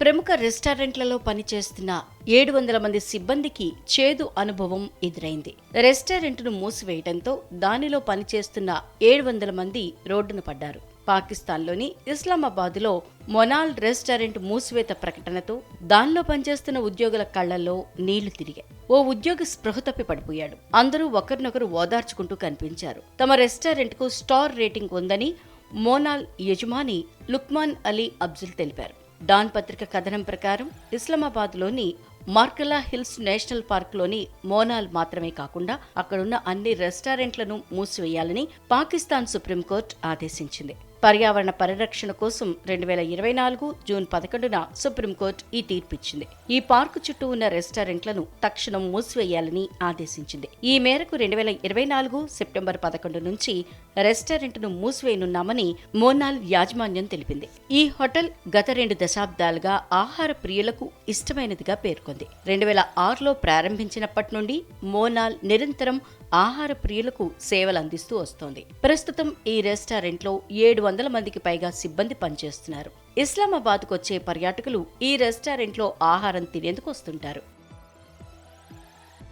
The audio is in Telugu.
ప్రముఖ రెస్టారెంట్లలో పనిచేస్తున్న ఏడు వందల మంది సిబ్బందికి చేదు అనుభవం ఎదురైంది. రెస్టారెంట్ను మూసివేయడంతో దానిలో పనిచేస్తున్న ఏడు వందల మంది రోడ్డున పడ్డారు. పాకిస్తాన్లోని ఇస్లామాబాద్లో మొనాల్ రెస్టారెంట్ మూసివేత ప్రకటనతో దానిలో పనిచేస్తున్న ఉద్యోగుల కళ్ళలో నీళ్ళు తిరిగాయి. ఓ ఉద్యోగి స్పృహ తప్పి పడిపోయాడు. అందరూ ఒకరినొకరు ఓదార్చుకుంటూ కనిపించారు. తమ రెస్టారెంట్కు స్టార్ రేటింగ్ ఉందని మోనాల్ యజమాని లుక్మాన్ అలీ అబ్జుల్ తెలిపారు. డాన్ పత్రిక కథనం ప్రకారం ఇస్లామాబాద్లోని మార్కలా హిల్స్ నేషనల్ పార్క్లోని మోనాల్ మాత్రమే కాకుండా అక్కడున్న అన్ని రెస్టారెంట్లను మూసివేయాలని పాకిస్తాన్ సుప్రీంకోర్టు ఆదేశించింది. పర్యావరణ పరిరక్షణ కోసం రెండు వేల ఇరవై నాలుగు జూన్ పదకొండున సుప్రీంకోర్టు ఈ తీర్పిచ్చింది. ఈ పార్కు చుట్టూ ఉన్న రెస్టారెంట్లను తక్షణం మూసివేయాలని ఆదేశించింది. ఈ మేరకు రెండు వేల ఇరవై నాలుగు సెప్టెంబర్ పదకొండు నుంచి రెస్టారెంట్ను మూసివేయనున్నామని మోనాల్ యాజమాన్యం తెలిపింది. ఈ హోటల్ గత రెండు దశాబ్దాలుగా ఆహార ప్రియులకు ఇష్టమైనదిగా పేర్కొంది. రెండు వేల ఆరులో ప్రారంభించినప్పటి నుండి మోనాల్ నిరంతరం ఆహార ప్రియులకు సేవలు అందిస్తూ వస్తోంది. ప్రస్తుతం ఈ రెస్టారెంట్లో ఏడు వందల మందికి పైగా సిబ్బంది పనిచేస్తున్నారు. ఇస్లామాబాద్కు వచ్చే పర్యాటకులు ఈ రెస్టారెంట్లో ఆహారం తినేందుకు వస్తుంటారు.